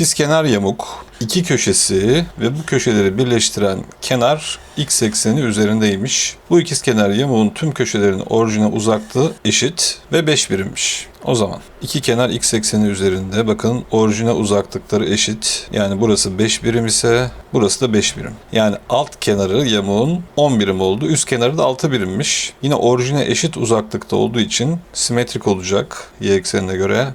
İkizkenar yamuk, iki köşesi ve bu köşeleri birleştiren kenar x ekseni üzerindeymiş. Bu ikizkenar yamuğun tüm köşelerinin orijine uzaklığı eşit ve 5 birimmiş. O zaman iki kenar x ekseni üzerinde bakın orijine uzaklıkları eşit. Yani burası 5 birim ise burası da 5 birim. Yani alt kenarı yamuğun 10 birim oldu. Üst kenarı da 6 birimmiş. Yine orijine eşit uzaklıkta olduğu için simetrik olacak y eksenine göre.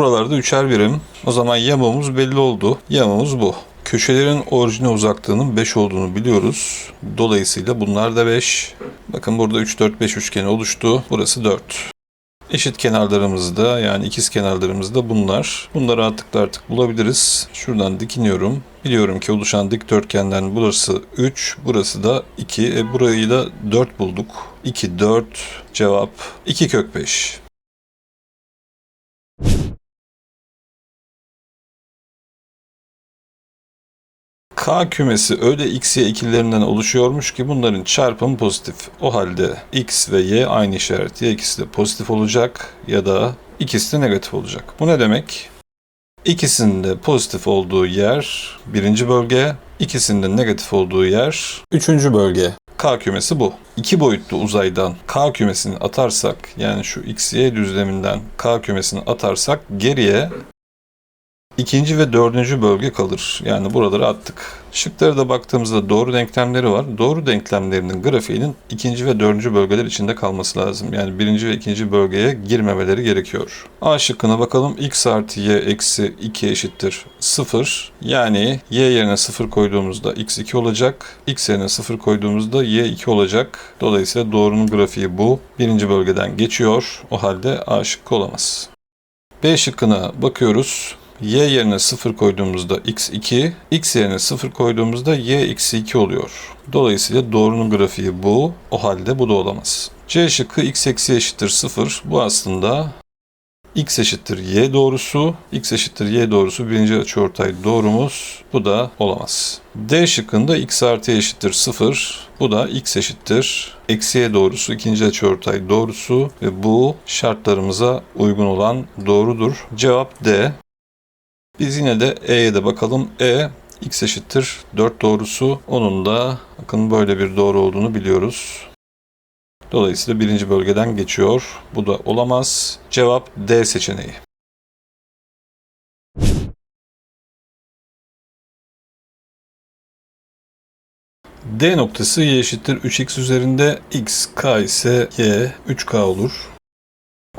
Buralarda üçer birim. O zaman yamuğumuz belli oldu. Yamuğumuz bu. Köşelerin orijine uzaklığının 5 olduğunu biliyoruz. Dolayısıyla bunlar da 5. Bakın burada 3, 4, 5 üçgeni oluştu. Burası 4. Eşit kenarlarımızda yani ikiz kenarlarımızda bunlar. Bunları rahatlıkla artık bulabiliriz. Şuradan dikiniyorum. Biliyorum ki oluşan dikdörtgenden burası 3, burası da 2. E burayı da 4 bulduk. 2, 4 cevap 2 kök 5. K kümesi öyle x, y ikililerinden oluşuyormuş ki bunların çarpımı pozitif. O halde x ve y aynı işaret. Ya ikisi de pozitif olacak ya da ikisi de negatif olacak. Bu ne demek? İkisinin de pozitif olduğu yer birinci bölge, ikisinin de negatif olduğu yer üçüncü bölge. K kümesi bu. İki boyutlu uzaydan K kümesini atarsak yani şu x, y düzleminden K kümesini atarsak geriye İkinci ve dördüncü bölge kalır. Yani buraları attık. Şıklara da baktığımızda doğru denklemleri var. Doğru denklemlerinin grafiğinin ikinci ve dördüncü bölgeler içinde kalması lazım. Yani birinci ve ikinci bölgeye girmemeleri gerekiyor. A şıkkına bakalım. x artı y eksi 2 eşittir 0. Yani y yerine 0 koyduğumuzda x 2 olacak. x yerine 0 koyduğumuzda y 2 olacak. Dolayısıyla doğrunun grafiği bu. Birinci bölgeden geçiyor. O halde A şıkkı olamaz. B şıkkına bakıyoruz y yerine 0 koyduğumuzda x2, x yerine 0 koyduğumuzda y eksi 2 oluyor. Dolayısıyla doğrunun grafiği bu. O halde bu da olamaz. C şıkkı x eksi eşittir 0. Bu aslında x eşittir y doğrusu. x eşittir y doğrusu birinci açıortay doğrumuz. Bu da olamaz. D şıkkında x artı eşittir 0. Bu da x eşittir eksi y doğrusu ikinci açıortay doğrusu ve bu şartlarımıza uygun olan doğrudur. Cevap D. Biz yine de E'ye de bakalım. E x eşittir 4 doğrusu. Onun da bakın böyle bir doğru olduğunu biliyoruz. Dolayısıyla birinci bölgeden geçiyor. Bu da olamaz. Cevap D seçeneği. D noktası y eşittir 3x üzerinde x, k ise y 3k olur.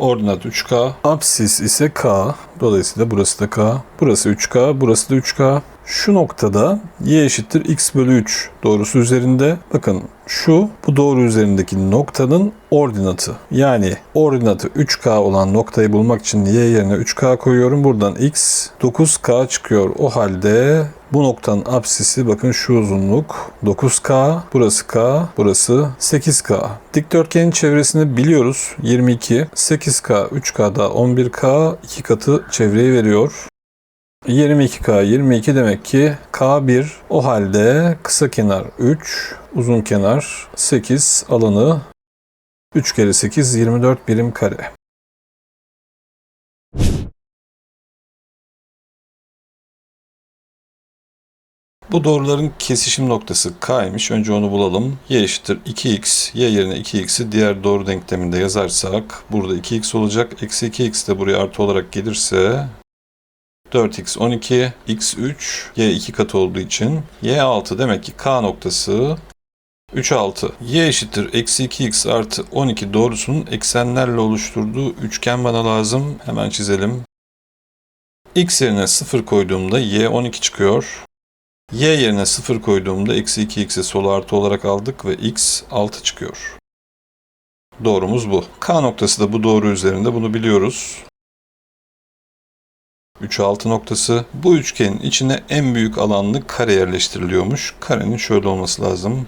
Ordinat 3K. Apsis ise K. Dolayısıyla burası da K. Burası 3K. Burası da 3K. Şu noktada y eşittir x bölü 3 doğrusu üzerinde. Bakın şu bu doğru üzerindeki noktanın ordinatı. Yani ordinatı 3K olan noktayı bulmak için y yerine 3K koyuyorum. Buradan x 9K çıkıyor. O halde bu noktanın apsisi bakın şu uzunluk 9K, burası K, burası 8K. Dikdörtgenin çevresini biliyoruz 22, 8K, 3K da 11K, 2 katı çevreyi veriyor. 22K 22 demek ki K1 o halde kısa kenar 3, uzun kenar 8 alanı 3 kere 8 24 birim kare. Bu doğruların kesişim noktası K'ymış. Önce onu bulalım. Y eşittir 2x. Y yerine 2x'i diğer doğru denkleminde yazarsak burada 2x olacak. Eksi 2x de buraya artı olarak gelirse 4x 12, x 3, y 2 katı olduğu için y 6 demek ki k noktası 3 6. y eşittir eksi 2x artı 12 doğrusunun eksenlerle oluşturduğu üçgen bana lazım. Hemen çizelim. x yerine 0 koyduğumda y 12 çıkıyor. Y yerine 0 koyduğumda eksi 2x'i sol artı olarak aldık ve x 6 çıkıyor. Doğrumuz bu. K noktası da bu doğru üzerinde bunu biliyoruz. 3 6 noktası. Bu üçgenin içine en büyük alanlı kare yerleştiriliyormuş. Karenin şöyle olması lazım.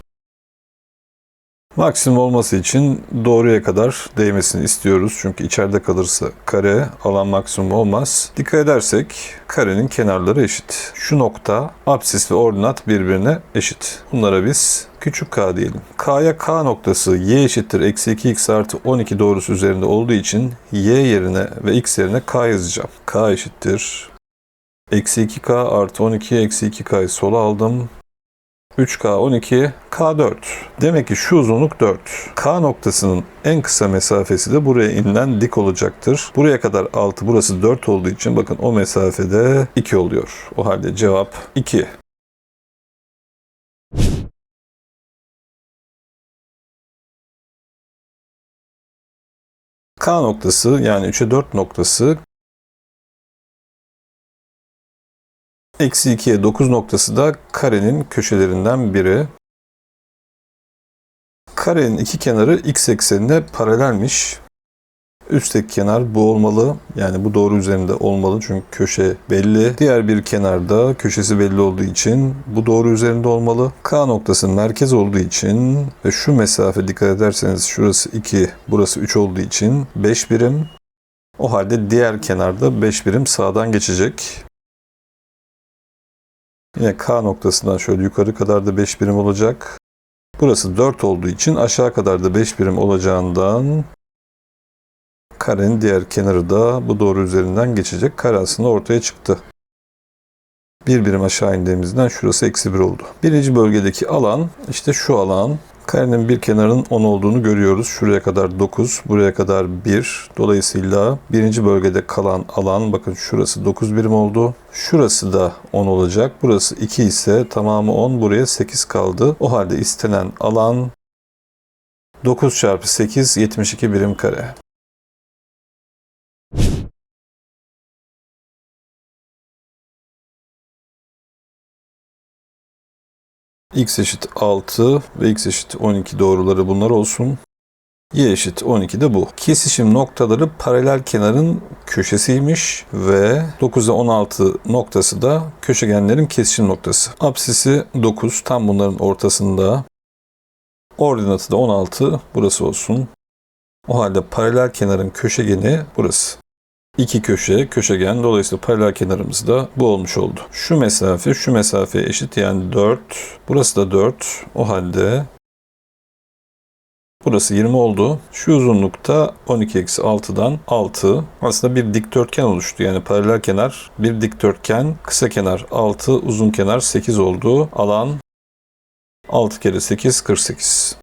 Maksimum olması için doğruya kadar değmesini istiyoruz. Çünkü içeride kalırsa kare alan maksimum olmaz. Dikkat edersek karenin kenarları eşit. Şu nokta apsis ve ordinat birbirine eşit. Bunlara biz küçük k diyelim. K'ya k noktası y eşittir eksi 2x artı 12 doğrusu üzerinde olduğu için y yerine ve x yerine k yazacağım. k eşittir Eksi 2K artı 12 eksi 2K'yı sola aldım. 3K 12 K4. Demek ki şu uzunluk 4. K noktasının en kısa mesafesi de buraya inilen dik olacaktır. Buraya kadar 6 burası 4 olduğu için bakın o mesafede 2 oluyor. O halde cevap 2. K noktası yani 3'e 4 noktası Eksi 2'ye 9 noktası da karenin köşelerinden biri. Karenin iki kenarı x eksenine paralelmiş. Üstteki kenar bu olmalı. Yani bu doğru üzerinde olmalı çünkü köşe belli. Diğer bir kenarda köşesi belli olduğu için bu doğru üzerinde olmalı. K noktası merkez olduğu için ve şu mesafe dikkat ederseniz şurası 2, burası 3 olduğu için 5 birim. O halde diğer kenarda 5 birim sağdan geçecek. Yine K noktasından şöyle yukarı kadar da 5 birim olacak. Burası 4 olduğu için aşağı kadar da 5 birim olacağından karenin diğer kenarı da bu doğru üzerinden geçecek. Kare aslında ortaya çıktı. Bir birim aşağı indiğimizden şurası eksi 1 oldu. Birinci bölgedeki alan işte şu alan. Karenin bir kenarının 10 olduğunu görüyoruz. Şuraya kadar 9, buraya kadar 1. Dolayısıyla birinci bölgede kalan alan bakın şurası 9 birim oldu. Şurası da 10 olacak. Burası 2 ise tamamı 10. Buraya 8 kaldı. O halde istenen alan 9 çarpı 8 72 birim kare. X eşit 6 ve x eşit 12 doğruları bunlar olsun. y eşit 12 de bu. Kesişim noktaları paralel kenarın köşesiymiş ve 9 ile 16 noktası da köşegenlerin kesişim noktası. Apsisi 9 tam bunların ortasında. Ordinatı da 16 burası olsun. O halde paralel kenarın köşegeni burası. İki köşe, köşegen. Dolayısıyla paralel kenarımız da bu olmuş oldu. Şu mesafe, şu mesafeye eşit yani 4. Burası da 4. O halde burası 20 oldu. Şu uzunlukta 12 eksi 6'dan 6. Aslında bir dikdörtgen oluştu. Yani paralel kenar bir dikdörtgen. Kısa kenar 6, uzun kenar 8 oldu. Alan 6 kere 8, 48.